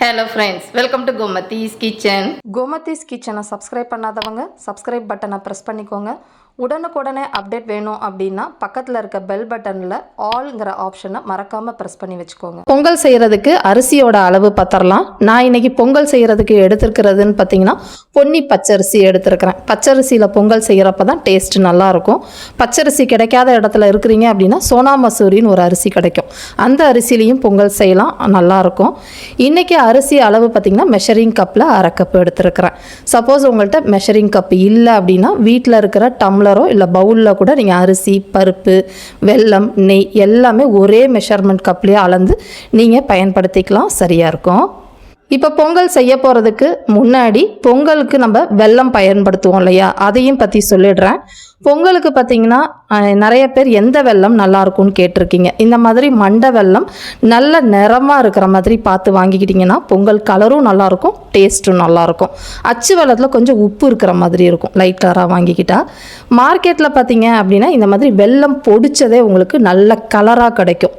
Hello friends welcome to Gomathi's kitchen Gomathi's கிச்சனை subscribe பண்ணாதவங்க subscribe பட்டனை ப்ரெஸ் பண்ணிக்கோங்க. உடனுக்குடனே அப்டேட் வேணும் அப்படின்னா பக்கத்தில் இருக்க பெல் பட்டனில் ஆல்ங்கிற ஆப்ஷனை மறக்காமல் ப்ரெஸ் பண்ணி வச்சுக்கோங்க. பொங்கல் செய்கிறதுக்கு அரிசியோட அளவு பத்தரலாம். நான் இன்னைக்கு பொங்கல் செய்கிறதுக்கு எடுத்துருக்கிறதுன்னு பார்த்தீங்கன்னா பொன்னி பச்சரிசி எடுத்துருக்கிறேன். பச்சரிசியில் பொங்கல் செய்கிறப்ப தான் டேஸ்ட் நல்லாயிருக்கும். பச்சரிசி கிடைக்காத இடத்துல இருக்கிறீங்க அப்படின்னா சோனா மசூரின்னு ஒரு அரிசி கிடைக்கும். அந்த அரிசிலையும் பொங்கல் செய்யலாம் நல்லாயிருக்கும். இன்றைக்கி அரிசி அளவு பார்த்திங்கன்னா மெஷரிங் கப்பில் அரை கப் எடுத்துருக்கிறேன். சப்போஸ் உங்கள்கிட்ட மெஷரிங் கப் இல்லை அப்படின்னா வீட்டில் இருக்கிற டம்ளர் இல்லை பவுலில் கூட நீங்கள் அரிசி பருப்பு வெல்லம் நெய் எல்லாமே ஒரே மெஷர்மெண்ட் கப்லேயே அளந்து நீங்கள் பயன்படுத்திக்கலாம். சரியாக இருக்கும். இப்போ பொங்கல் செய்ய போகிறதுக்கு முன்னாடி பொங்கலுக்கு நம்ம வெல்லம் பயன்படுத்துவோம் இல்லையா? அதையும் பற்றி சொல்லிடுறேன். பொங்கலுக்கு பார்த்தீங்கன்னா நிறைய பேர் எந்த வெல்லம் நல்லா இருக்கும்னு கேட்டிருக்கீங்க. இந்த மாதிரி மண்டை வெல்லம் நல்ல நிறமாக இருக்கிற மாதிரி பார்த்து வாங்கிக்கிட்டிங்கன்னா பொங்கல் கலரும் நல்லாயிருக்கும் டேஸ்ட்டும் நல்லாயிருக்கும் அச்சு வெள்ளத்தில் கொஞ்சம் உப்பு இருக்கிற மாதிரி இருக்கும் லைட் கலராக வாங்கிக்கிட்டால் மார்க்கெட்டில் பார்த்தீங்க அப்படின்னா இந்த மாதிரி வெல்லம் பொடிச்சதே உங்களுக்கு நல்ல கலராக கிடைக்கும்.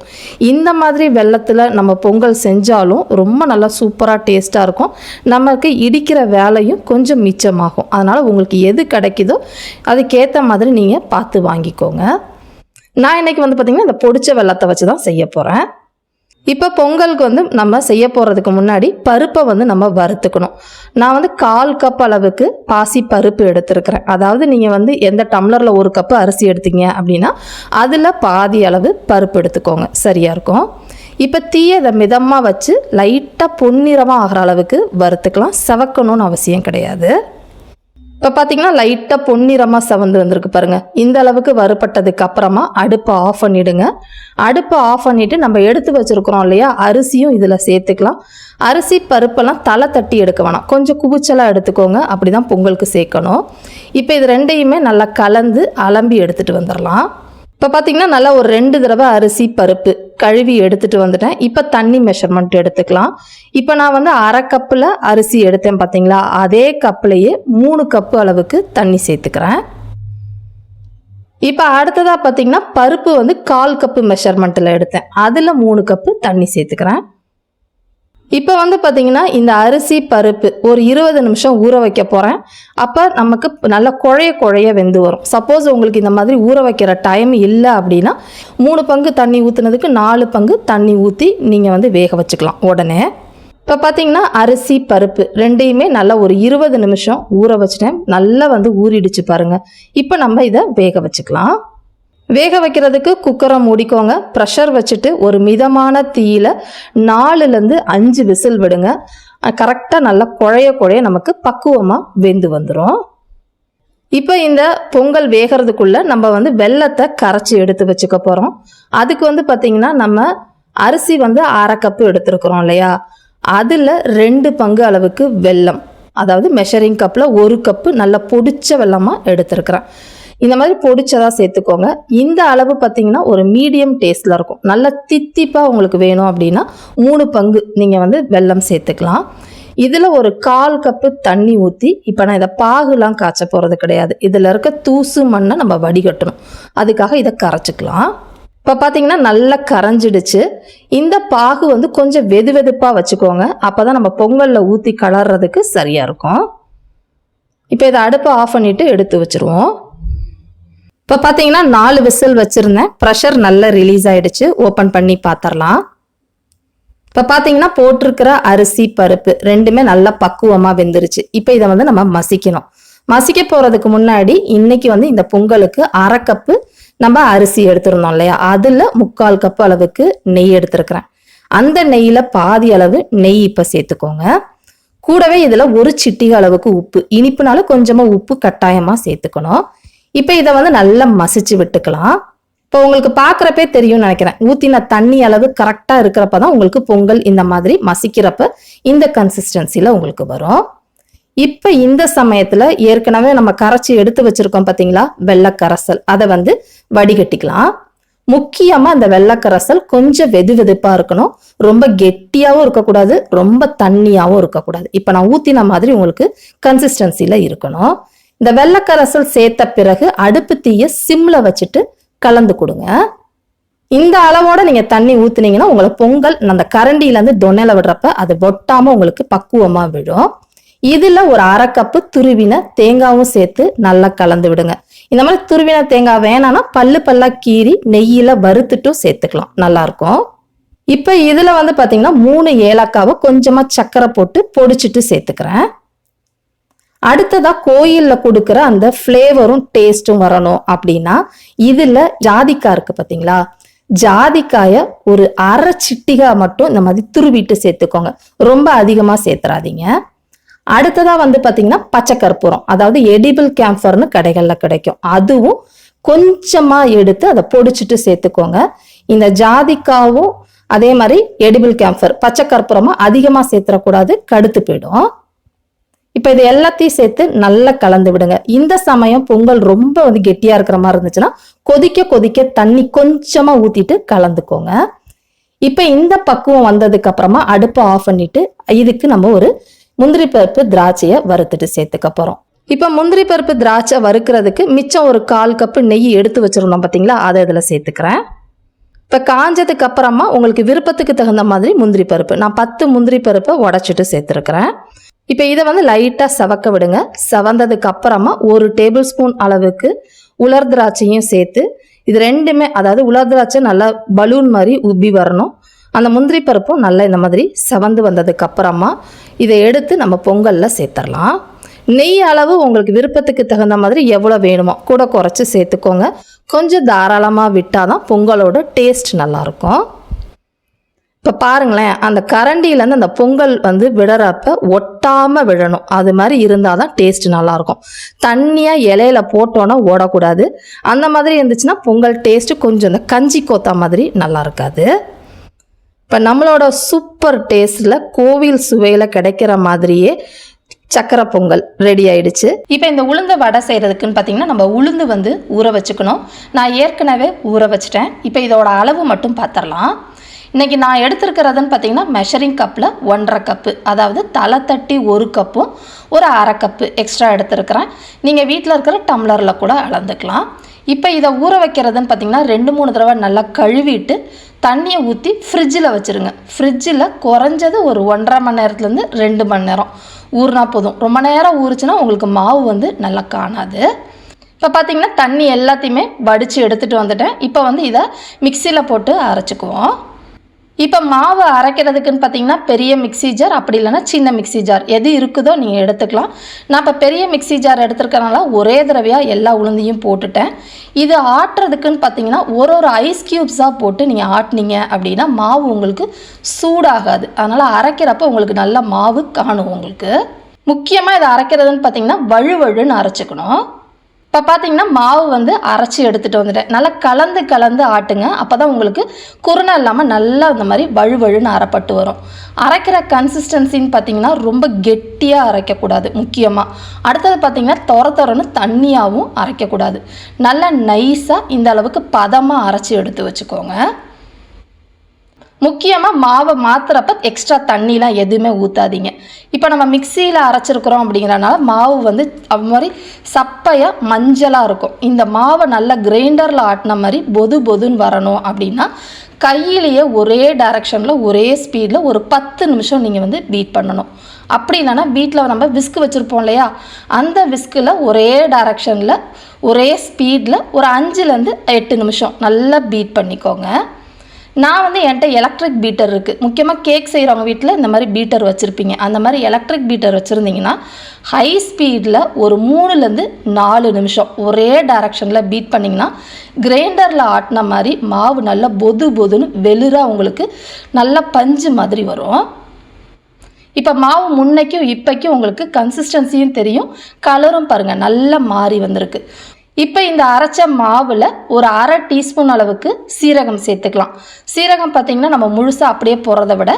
இந்த மாதிரி வெள்ளத்தில் நம்ம பொங்கல் செஞ்சாலும் ரொம்ப நல்லா சூப்பராக டேஸ்ட்டாக இருக்கும். நமக்கு இடிக்கிற வேலையும் கொஞ்சம் மிச்சமாகும். அதனால் உங்களுக்கு எது கிடைக்குதோ அதுக்கேற்ற மாதிரி நீங்கள் பார்த்து வாங்கிக்கோங்க. நான் இன்னைக்கு வந்து பார்த்திங்கன்னா இந்த பொடிச்ச வெள்ளத்தை வச்சு தான் செய்ய போகிறேன் இப்போ பொங்கலுக்கு வந்து நம்ம செய்ய போகிறதுக்கு முன்னாடி பருப்பை வந்து நம்ம வறுத்துக்கணும். நான் வந்து கால் கப் அளவுக்கு பாசி பருப்பு எடுத்திருக்கிறேன். அதாவது நீங்கள் வந்து எந்த டம்ளரில் ஒரு கப்பு அரிசி எடுத்தீங்க அப்படின்னா அதில் பாதி அளவு பருப்பு எடுத்துக்கோங்க. சரியாக இருக்கும்? இப்போ தீயை இதை மிதமாக வச்சு லைட்டாக பொன்னிறமாக ஆகிற அளவுக்கு வறுத்துக்கலாம். செவக்கணும்னு அவசியம் கிடையாது. இப்போ பார்த்தீங்கன்னா லைட்டாக பொன்னிறமாக செவந்து வந்திருக்கு பாருங்கள் இந்த அளவுக்கு வறுபட்டதுக்கு அப்புறமா அடுப்பை ஆஃப் பண்ணிவிடுங்க அடுப்பை ஆஃப் பண்ணிவிட்டு நம்ம எடுத்து வச்சுருக்குறோம் இல்லையா? அரிசியும் இதில் சேர்த்துக்கலாம். அரிசி பருப்பெல்லாம் தலை தட்டி எடுக்க வேணாம். கொஞ்சம் குவிச்சலாக எடுத்துக்கோங்க. அப்படி தான் பொங்கலுக்கு சேர்க்கணும். இப்போ இது ரெண்டையுமே நல்லா கலந்து அலம்பி எடுத்துகிட்டு வந்துடலாம். இப்போ பார்த்தீங்கன்னா நல்லா ஒரு ரெண்டு தடவை அரிசி பருப்பு கழுவி எடுத்துட்டு வந்துட்டேன். இப்போ தண்ணி மெஷர்மெண்ட் எடுத்துக்கலாம். இப்போ நான் வந்து அரை கப்பில் அரிசி எடுத்தேன் பார்த்தீங்களா அதே கப்லேயே மூணு கப்பு அளவுக்கு தண்ணி சேர்த்துக்கிறேன். இப்போ அடுத்ததாக பார்த்தீங்கன்னா பருப்பு வந்து கால் கப்பு மெஷர்மெண்ட்டில் எடுத்தேன். அதில் மூணு கப்பு தண்ணி சேர்த்துக்கிறேன். இப்போ வந்து பார்த்தீங்கன்னா இந்த அரிசி பருப்பு ஒரு இருபது நிமிஷம் ஊற வைக்க போகிறேன் அப்போ நமக்கு நல்ல குழைய குழைய வெந்து வரும். சப்போஸ் உங்களுக்கு இந்த மாதிரி ஊற வைக்கிற டைம் இல்லை அப்படின்னா மூணு பங்கு தண்ணி ஊற்றுனதுக்கு நாலு பங்கு தண்ணி ஊற்றி நீங்கள் வந்து வேக வச்சுக்கலாம் உடனே. இப்போ பார்த்தீங்கன்னா அரிசி பருப்பு ரெண்டையுமே நல்லா ஒரு இருபது நிமிஷம் ஊற வச்சுட்டேன். நல்லா வந்து ஊறிடுச்சு பாருங்கள் இப்போ நம்ம இதை வேக வச்சுக்கலாம். வேக வைக்கிறதுக்கு குக்கரை மூடிக்கோங்க. ப்ரெஷர் வச்சுட்டு ஒரு மிதமான தீயில நாலுலேருந்து அஞ்சு விசில் விடுங்க. கரெக்டாக நல்லா குழைய குழைய நமக்கு பக்குவமாக வெந்து வந்துடும் இப்போ இந்த பொங்கல் வேகிறதுக்குள்ள நம்ம வந்து வெள்ளத்தை கரைச்சி எடுத்து வச்சுக்க போகிறோம் அதுக்கு வந்து பார்த்திங்கன்னா நம்ம அரிசி வந்து அரை கப்பு எடுத்துருக்குறோம் இல்லையா? அதில் ரெண்டு பங்கு அளவுக்கு வெல்லம் அதாவது மெஷரிங் கப்பில் ஒரு கப்பு நல்லா பொடிச்ச வெல்லமாக எடுத்துருக்குறேன். இந்த மாதிரி பொடிச்சதாக சேர்த்துக்கோங்க. இந்த அளவு பார்த்தீங்கன்னா ஒரு மீடியம் டேஸ்ட்டில் இருக்கும். நல்லா தித்திப்பாக உங்களுக்கு வேணும் அப்படின்னா மூணு பங்கு நீங்கள் வந்து வெல்லம் சேர்த்துக்கலாம். இதில் ஒரு கால் கப்பு தண்ணி ஊற்றி இப்போ நான் இதை பாகுலாம் காய்ச்ச போகிறது கிடையாது. இதில் இருக்க தூசு மண்ணை நம்ம வடிகட்டணும். அதுக்காக இதை கரைச்சிக்கலாம். இப்போ பார்த்தீங்கன்னா நல்லா கரைஞ்சிடுச்சு. இந்த பாகு வந்து கொஞ்சம் வெது வெதுப்பாக வச்சுக்கோங்க. அப்போ தான் நம்ம பொங்கலில் ஊற்றி கலர்றதுக்கு சரியாக இருக்கும். இப்போ இதை அடுப்பை ஆஃப் பண்ணிவிட்டு எடுத்து வச்சுருவோம். இப்போ பார்த்தீங்கன்னா நாலு விசில் வச்சுருந்தேன். ப்ரெஷர் நல்லா ரிலீஸ் ஆகிடுச்சு ஓப்பன் பண்ணி பார்த்துடலாம் இப்போ பார்த்தீங்கன்னா போட்டிருக்கிற அரிசி பருப்பு ரெண்டுமே நல்லா பக்குவமாக வெந்துருச்சு. இப்போ இதை வந்து நம்ம மசிக்கணும். மசிக்க போகிறதுக்கு முன்னாடி இன்னைக்கு வந்து இந்த பொங்கலுக்கு அரை கப்பு நம்ம அரிசி எடுத்திருந்தோம் இல்லையா? அதில் முக்கால் கப்பு அளவுக்கு நெய் எடுத்திருக்கிறேன். அந்த நெய்யில் பாதி அளவு நெய் இப்போ சேர்த்துக்கோங்க. கூடவே இதில் ஒரு சிட்டிக அளவுக்கு உப்பு இனிப்புனால கொஞ்சமாக உப்பு கட்டாயமாக சேர்த்துக்கணும். இப்போ இதை வந்து நல்லா மசிச்சு விட்டுக்கலாம். இப்போ உங்களுக்கு பார்க்குறப்பே தெரியும்னு நினைக்கிறேன். ஊற்றின தண்ணி அளவு கரெக்டாக இருக்கிறப்ப தான் உங்களுக்கு பொங்கல் இந்த மாதிரி மசிக்கிறப்ப இந்த கன்சிஸ்டன்சியில் உங்களுக்கு வரும். இப்போ இந்த சமயத்தில் ஏற்கனவே நம்ம கரைச்சி எடுத்து வச்சிருக்கோம் பார்த்தீங்களா வெள்ளக்கரசல். அதை வந்து வடிகட்டிக்கலாம். முக்கியமாக அந்த வெள்ளக்கரசல் கொஞ்சம் வெது வெதுப்பாக இருக்கணும். ரொம்ப கெட்டியாகவும் இருக்கக்கூடாது ரொம்ப தண்ணியாகவும் இருக்கக்கூடாது. இப்போ நான் ஊற்றின மாதிரி உங்களுக்கு கன்சிஸ்டன்சியில் இருக்கணும். இந்த வெள்ளக்கரசல் சேர்த்த பிறகு அடுப்பு தீயை சிம்ல வச்சுட்டு கலந்து கொடுங்க. இந்த அளவோட நீங்க தண்ணி ஊத்துனீங்கன்னா உங்களுக்கு பொங்கல் அந்த கரண்டியிலேருந்து இருந்து தொன்னையில விடுறப்ப அது ஒட்டாம உங்களுக்கு பக்குவமா விடும் இதுல ஒரு அரை கப்பு துருவின தேங்காவும் சேர்த்து நல்லா கலந்து விடுங்க. இந்த மாதிரி துருவின தேங்காய் வேணாம்னா பல்லு பல்லா கீறி நெய்யில வறுத்துட்டும் சேர்த்துக்கலாம். நல்லா இருக்கும். இப்போ இதுல வந்து பாத்தீங்கன்னா மூணு ஏலக்காவை கொஞ்சமா சக்கரை போட்டு பொடிச்சிட்டு சேர்த்துக்கிறேன். அடுத்ததா கோயில்ல கொடுக்குற அந்த ஃப்ளேவரும் டேஸ்ட்டும் வரணும் அப்படின்னா இதுல ஜாதிக்காய் இருக்கு பாத்தீங்களா? ஜாதிக்காய ஒரு அரை சிட்டிகா மட்டும் இந்த மாதிரி துருவிட்டு சேர்த்துக்கோங்க. ரொம்ப அதிகமா சேர்த்துறாதீங்க. அடுத்ததா வந்து பாத்தீங்கன்னா பச்சை கற்பூரம் அதாவது எடிபிள் கேம்ஃபர்னு கடைகள்ல கிடைக்கும். அதுவும் கொஞ்சமா எடுத்து அதை பொடிச்சிட்டு சேர்த்துக்கோங்க. இந்த ஜாதிக்காவும் அதே மாதிரி எடிபிள் கேம்ஃபர் பச்சை கற்பூரமா அதிகமா சேர்த்துடக்கூடாது கடுத்து போயிடும். இப்போ இது எல்லாத்தையும் சேர்த்து நல்லா கலந்து விடுங்க. இந்த சமயம் பொங்கல் ரொம்ப வந்து கெட்டியா இருக்கிற மாதிரி இருந்துச்சுன்னா கொதிக்க கொதிக்க தண்ணி கொஞ்சமா ஊத்திட்டு கலந்துக்கோங்க. இப்போ இந்த பக்குவம் வந்ததுக்கு அப்புறமா அடுப்பை ஆஃப் பண்ணிட்டு இதுக்கு நம்ம ஒரு முந்திரி பருப்பு திராட்சையை வறுத்துட்டு சேர்த்துக்க போறோம். இப்போ முந்திரி பருப்பு திராட்சை வறுக்கிறதுக்கு மிச்சம் ஒரு கால் கப்பு நெய் எடுத்து வச்சிருந்தோம் பார்த்தீங்களா அதை இதில் சேர்த்துக்கிறேன். இப்போ காஞ்சதுக்கு அப்புறமா உங்களுக்கு விருப்பத்துக்கு தகுந்த மாதிரி முந்திரி பருப்பு நான் பத்து முந்திரி பருப்பை உடச்சிட்டு சேர்த்துருக்குறேன். இப்போ இதை வந்து லைட்டாக செவக்க விடுங்க. செவந்ததுக்கு அப்புறமா ஒரு டேபிள் ஸ்பூன் அளவுக்கு உலர் திராட்சையும் சேர்த்து இது ரெண்டுமே அதாவது உலர் திராட்சை நல்லா பலூன் மாதிரி உப்பி வரணும். அந்த முந்திரி பருப்பும் நல்லா இந்த மாதிரி செவந்து வந்ததுக்கு அப்புறமா இதை எடுத்து நம்ம பொங்கலில் சேர்த்துடலாம் நெய் அளவு உங்களுக்கு விருப்பத்துக்கு தகுந்த மாதிரி எவ்வளோ வேணுமோ கூட குறைச்சி சேர்த்துக்கோங்க. கொஞ்சம் தாராளமாக விட்டால் தான் பொங்கலோட டேஸ்ட் நல்லாயிருக்கும். இப்போ பாருங்களேன் அந்த கரண்டியிலேருந்து அந்த பொங்கல் வந்து விடுறப்ப ஒட்டாமல் விழணும். அது மாதிரி இருந்தால் தான் டேஸ்ட் நல்லாயிருக்கும். தண்ணியாக இலையில போட்டோன்னா ஓடக்கூடாது. அந்த மாதிரி இருந்துச்சுன்னா பொங்கல் டேஸ்ட்டு கொஞ்சம் இந்த கஞ்சி கோத்தா மாதிரி நல்லா இருக்காது இப்போ நம்மளோட சூப்பர் டேஸ்டில் கோவில் சுவையில் கிடைக்கிற மாதிரியே சக்கரை பொங்கல் ரெடி ஆயிடுச்சு. இப்போ இந்த உளுந்த வடை செய்கிறதுக்குன்னு பார்த்தீங்கன்னா நம்ம உளுந்து வந்து ஊற வச்சுக்கணும். நான் ஏற்கனவே ஊற வச்சிட்டேன். இப்போ இதோட அளவு மட்டும் பார்த்துடலாம் இன்றைக்கி நான் எடுத்திருக்கிறதுன்னு பார்த்தீங்கன்னா மெஷரிங் கப்பில் ஒன்றரை கப்பு அதாவது தலை தட்டி ஒரு கப்பும் ஒரு அரை கப்பு எக்ஸ்ட்ரா எடுத்திருக்கிறேன். நீங்கள் வீட்டில் இருக்கிற டம்ளரில் கூட அளந்துக்கலாம். இப்போ இதை ஊற வைக்கிறதுன்னு பார்த்தீங்கன்னா ரெண்டு மூணு தடவை நல்லா கழுவிட்டு தண்ணியை ஊற்றி ஃப்ரிட்ஜில் வச்சுருங்க. ஃப்ரிட்ஜில் குறைஞ்சது ஒரு ஒன்றரை மணி நேரத்துலேருந்து ரெண்டு மணி நேரம். ஊறினா போதும். ரொம்ப நேரம் ஊறுச்சுன்னா உங்களுக்கு மாவு வந்து நல்லா காணாது. இப்போ பார்த்தீங்கன்னா தண்ணி எல்லாத்தையுமே வடித்து எடுத்துகிட்டு வந்துட்டேன். இப்போ வந்து இதை மிக்சியில் போட்டு அரைச்சிக்குவோம். இப்போ மாவு அரைக்கிறதுக்குன்னு பார்த்தீங்கன்னா பெரிய மிக்ஸி ஜார் அப்படி இல்லைன்னா சின்ன மிக்ஸி ஜார் எது இருக்குதோ நீங்கள் எடுத்துக்கலாம். நான் இப்போ பெரிய மிக்ஸி ஜார் எடுத்துருக்கனால ஒரே தடவையாக எல்லா உளுந்தையும் போட்டுட்டேன். இது ஆட்டுறதுக்குன்னு பார்த்தீங்கன்னா ஒரு ஒரு ஐஸ் க்யூப்ஸாக போட்டு நீங்கள் ஆட்டினீங்க அப்படின்னா மாவு உங்களுக்கு சூடாகாது. அதனால் அரைக்கிறப்ப உங்களுக்கு நல்ல மாவு காணும் உங்களுக்கு. முக்கியமாக இதை அரைக்கிறதுன்னு பார்த்தீங்கன்னா வழுவழுன்னு அரைச்சிக்கணும். இப்போ பார்த்தீங்கன்னா மாவு வந்து அரைச்சி எடுத்துகிட்டு வந்துட்டேன். நல்லா கலந்து கலந்து ஆட்டுங்க. அப்போ தான் உங்களுக்கு குருணை இல்லாமல் நல்லா இந்த மாதிரி வழுவழுன்னு அரைப்பட்டு வரும். அரைக்கிற கன்சிஸ்டன்சின்னு பார்த்தீங்கன்னா ரொம்ப கெட்டியாக அரைக்கக்கூடாது முக்கியமாக அடுத்தது பார்த்தீங்கன்னா தொர தொரன்னு தண்ணியாகவும் அரைக்கக்கூடாது. நல்லா நைஸாக இந்த அளவுக்கு பதமாக அரைச்சி எடுத்து வச்சுக்கோங்க. முக்கியமாக மாவை மாற்றுறப்ப எக்ஸ்ட்ரா தண்ணிலாம் எதுவுமே ஊற்றாதீங்க இப்போ நம்ம மிக்சியில் அரைச்சிருக்கிறோம் அப்படிங்கிறனால மாவு வந்து அது மாதிரி சப்பையாக மஞ்சளாக இருக்கும். இந்த மாவை நல்லா கிரைண்டரில் ஆட்டின மாதிரி பொது பொதுன்னு வரணும் அப்படின்னா கையிலேயே ஒரே டைரக்ஷனில் ஒரே ஸ்பீடில் ஒரு பத்து நிமிஷம் நீங்கள் வந்து பீட் பண்ணணும். அப்படி இல்லைன்னா வீட்டில் நம்ம விஸ்க் வச்சுருப்போம் இல்லையா? அந்த விஸ்கில் ஒரே டைரக்ஷனில் ஒரே ஸ்பீடில் ஒரு அஞ்சுலேருந்து எட்டு நிமிஷம் நல்லா பீட் பண்ணிக்கோங்க. நான் வந்து என்கிட்ட எலக்ட்ரிக் பீட்டர் இருக்குது முக்கியமாக கேக் செய்கிறவங்க வீட்டில் இந்த மாதிரி பீட்டர் வச்சுருப்பீங்க. அந்த மாதிரி எலக்ட்ரிக் பீட்டர் வச்சுருந்தீங்கன்னா ஹை ஸ்பீடில் ஒரு மூணுலேருந்து நாலு நிமிஷம் ஒரே டைரக்ஷனில் பீட் பண்ணிங்கன்னா கிரைண்டரில் ஆட்டின மாதிரி மாவு நல்லா பொது பொதுன்னு வெளிராக உங்களுக்கு நல்ல பஞ்சு மாதிரி வரும். இப்போ மாவு முன்னைக்கும் இப்போக்கும் உங்களுக்கு கன்சிஸ்டன்சியும் தெரியும். கலரும் பாருங்கள் நல்லா மாறி வந்திருக்கு. இப்போ இந்த அரைச்ச மாவில் ஒரு அரை டீஸ்பூன் அளவுக்கு சீரகம் சேர்த்துக்கலாம். சீரகம் பார்த்திங்கன்னா நம்ம முழுசாக அப்படியே போடுறத விட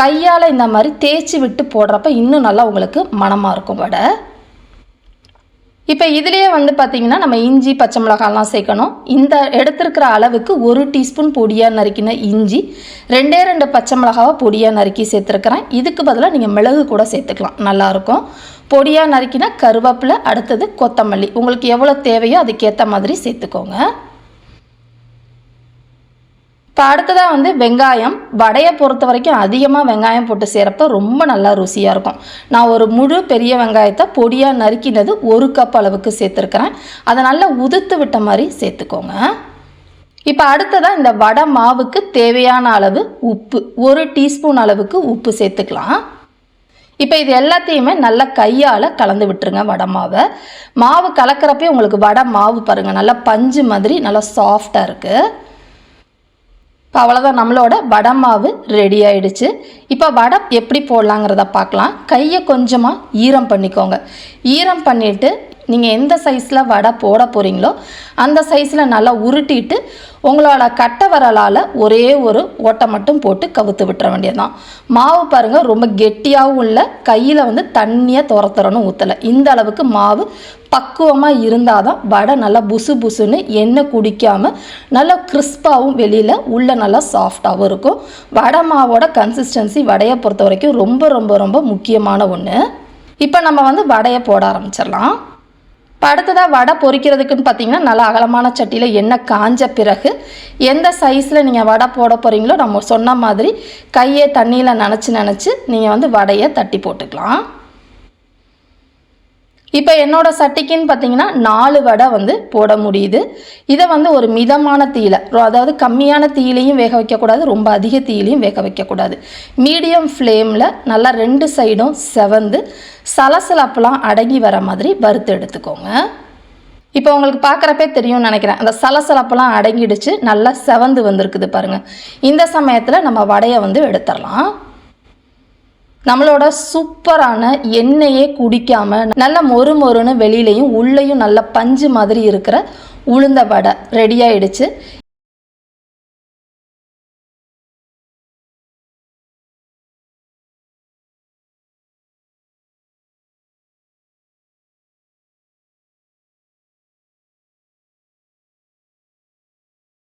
கையால் இந்த மாதிரி தேய்ச்சி விட்டு போடுறப்ப இன்னும் நல்லா உங்களுக்கு மனமாக இருக்கும் வடை. இப்போ இதுலேயே வந்து பார்த்திங்கன்னா நம்ம இஞ்சி பச்சை மிளகாலாம் சேர்க்கணும். இந்த எடுத்துருக்கிற அளவுக்கு ஒரு டீஸ்பூன் பொடியாக நறுக்கின இஞ்சி ரெண்டே ரெண்டு பச்சை மிளகாவை பொடியாக நறுக்கி சேர்த்துருக்குறேன். இதுக்கு பதிலாக நீங்கள் மிளகு கூட சேர்த்துக்கலாம். நல்லாயிருக்கும். பொடியாக நறுக்கினா கருவேப்பிலை அடுத்தது கொத்தமல்லி. உங்களுக்கு எவ்வளோ தேவையோ அதுக்கேற்ற மாதிரி சேர்த்துக்கோங்க. இப்போ அடுத்ததாக வந்து வெங்காயம். வடையை பொறுத்த வரைக்கும் அதிகமாக வெங்காயம் போட்டு செய்கிறப்ப ரொம்ப நல்லா ருசியாக இருக்கும். நான் ஒரு முழு பெரிய வெங்காயத்தை பொடியாக நறுக்கினது ஒரு கப் அளவுக்கு சேர்த்துருக்குறேன். அதை நல்லா உதுத்து விட்ட மாதிரி சேர்த்துக்கோங்க. இப்போ அடுத்ததாக இந்த வடை மாவுக்கு தேவையான அளவு உப்பு. ஒரு டீஸ்பூன் அளவுக்கு உப்பு சேர்த்துக்கலாம். இப்போ இது எல்லாத்தையுமே நல்லா கையால் கலந்து விட்டுருங்க வடை மாவை. மாவு கலக்கிறப்பே உங்களுக்கு வடை மாவு பாருங்கள் நல்லா பஞ்சு மாதிரி நல்லா சாஃப்டாக இருக்குது இப்போ அவ்வளோதான் நம்மளோட வடை மாவு ரெடி ஆயிடுச்சு. இப்போ வடை எப்படி போடலாங்கிறத பார்க்கலாம். கையை கொஞ்சமாக ஈரம் பண்ணிக்கோங்க. ஈரம் பண்ணிவிட்டு நீங்கள் எந்த சைஸில் வடை போட போகிறீங்களோ அந்த சைஸில் நல்லா உருட்டிட்டு உங்களோட கட்டை வரலால் ஒரே ஒரு ஓட்டை மட்டும் போட்டு கவுத்து விட்டுற வேண்டியதுதான். மாவு பாருங்கள் ரொம்ப கெட்டியாகவும் இல்லை கையில் வந்து தண்ணியாக துரத்துறணும் ஊற்றலை இந்த அளவுக்கு மாவு பக்குவமாக இருந்தால் தான் வடை நல்லா புசு புசுன்னு எண்ணெய் குடிக்காமல் நல்லா கிறிஸ்பாகவும் வெளியில் உள்ளே நல்லா சாஃப்டாகவும் இருக்கும். வடை மாவோட கன்சிஸ்டன்சி வடையை பொறுத்த வரைக்கும் ரொம்ப ரொம்ப ரொம்ப முக்கியமான ஒன்று இப்போ நம்ம வந்து வடையை போட ஆரம்பிச்சிடலாம். அடுத்ததாக வடை பொறிக்கிறதுக்குன்னு பார்த்தீங்கன்னா நல்லா அகலமான சட்டியில் எண்ணெய் காஞ்ச பிறகு எந்த சைஸில் நீங்கள் வடை போட போகிறீங்களோ நம்ம சொன்ன மாதிரி கையை தண்ணியில் நினச்சி நினச்சி நீங்கள் வந்து வடையை தட்டி போட்டுக்கலாம். இப்போ என்னோட சட்டிக்குன்னு பார்த்தீங்கன்னா நாலு வடை வந்து போட முடியுது. இதை வந்து ஒரு மிதமான தீயில அதாவது கம்மியான தீயிலையும் வேக வைக்கக்கூடாது ரொம்ப அதிக தீயிலையும் வேக வைக்கக்கூடாது. மீடியம் ஃப்ளேமில் நல்லா ரெண்டு சைடும் செவந்து சலசலப்பெல்லாம் அடங்கி வர மாதிரி வறுத்து எடுத்துக்கோங்க. இப்போ உங்களுக்கு பார்க்குறப்பே தெரியும்னு நினைக்கிறேன். அந்த சலசலப்பெல்லாம் அடங்கிடுச்சு நல்லா செவந்து வந்திருக்குது பாருங்கள் இந்த சமயத்தில் நம்ம வடையை வந்து எடுத்துடலாம். நம்மளோட சூப்பரான எண்ணெயே குடிக்காமல் நல்ல மொறு மொறுன்னு வெளியிலையும் உள்ளேயும் நல்ல பஞ்சு மாதிரி இருக்கிற உளுந்த வடை ரெடி ஆயிடுச்சு.